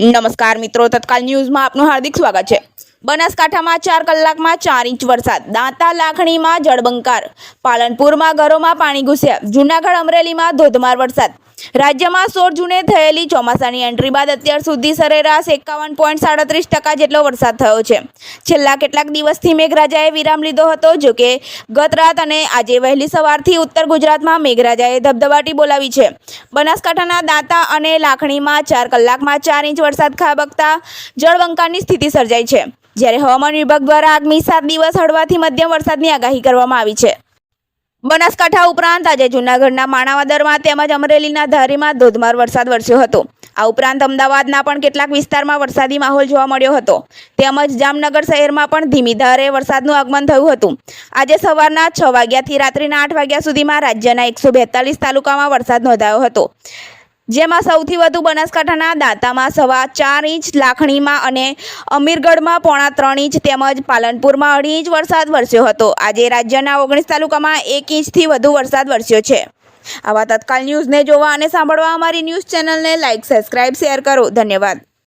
નમસ્કાર મિત્રો તત્કાલ ન્યૂઝમાં આપનું હાર્દિક સ્વાગત છે. બનાસકાંઠામાં ચાર કલાકમાં ચાર ઇંચ વરસાદ, દાંતા લાખણીમાં જળબંકાર. પાલનપુરમાં ઘરોમાં પાણી ઘૂસ્યા. જૂનાગઢ અમરેલીમાં ધોધમાર વરસાદ. રાજ્યમાં સોળ જૂને થયેલી ચોમાસાની એન્ટ્રી બાદ અત્યાર સુધી સરેરાશ એકાવન પોઈન્ટ સાડત્રીસ ટકા જેટલો વરસાદ થયો છે. છેલ્લા કેટલાક દિવસથી મેઘરાજાએ વિરામ લીધો હતો, જો કે ગત રાત અને આજે વહેલી સવારથી ઉત્તર ગુજરાતમાં મેઘરાજાએ ધબધબાટી બોલાવી છે. બનાસકાંઠાના દાંતા અને લાખણીમાં ચાર કલાકમાં ચાર ઇંચ વરસાદ ખાબકતા જળબંકારની સ્થિતિ સર્જાઈ છે. જ્યારે હવામાન વિભાગ દ્વારા આગામી સાત દિવસ હળવાથી મધ્યમ વરસાદની આગાહી કરવામાં આવી છે. બનાસકાંઠા ઉપરાંત આજે જૂનાગઢના માણાવદરમાં તેમજ અમરેલીના ધારીમાં ધોધમાર વરસાદ વરસ્યો હતો. આ ઉપરાંત અમદાવાદના પણ કેટલાક વિસ્તારમાં વરસાદી માહોલ જોવા મળ્યો હતો. તેમજ જામનગર શહેરમાં પણ ધીમી ધારે વરસાદનું આગમન થયું હતું. આજે સવારના છ વાગ્યાથી રાત્રિના આઠ વાગ્યા સુધીમાં રાજ્યના એકસો તાલુકામાં વરસાદ નોંધાયો હતો. જેમાં સૌથી વધુ બનાસકાંઠાના દાંતામાં સવા ચાર ઇંચ, લાખણીમાં અને અમીરગઢમાં પોણા ત્રણ ઇંચ તેમજ પાલનપુરમાં અઢી ઇંચ વરસાદ વરસ્યો હતો. આજે રાજ્યના ઓગણીસ તાલુકામાં એક ઇંચથી વધુ વરસાદ વરસ્યો છે. આવા તત્કાલ ન્યૂઝને જોવા અને સાંભળવા અમારી ન્યૂઝ ચેનલને લાઇક સબસ્ક્રાઇબ, શેર કરો. ધન્યવાદ.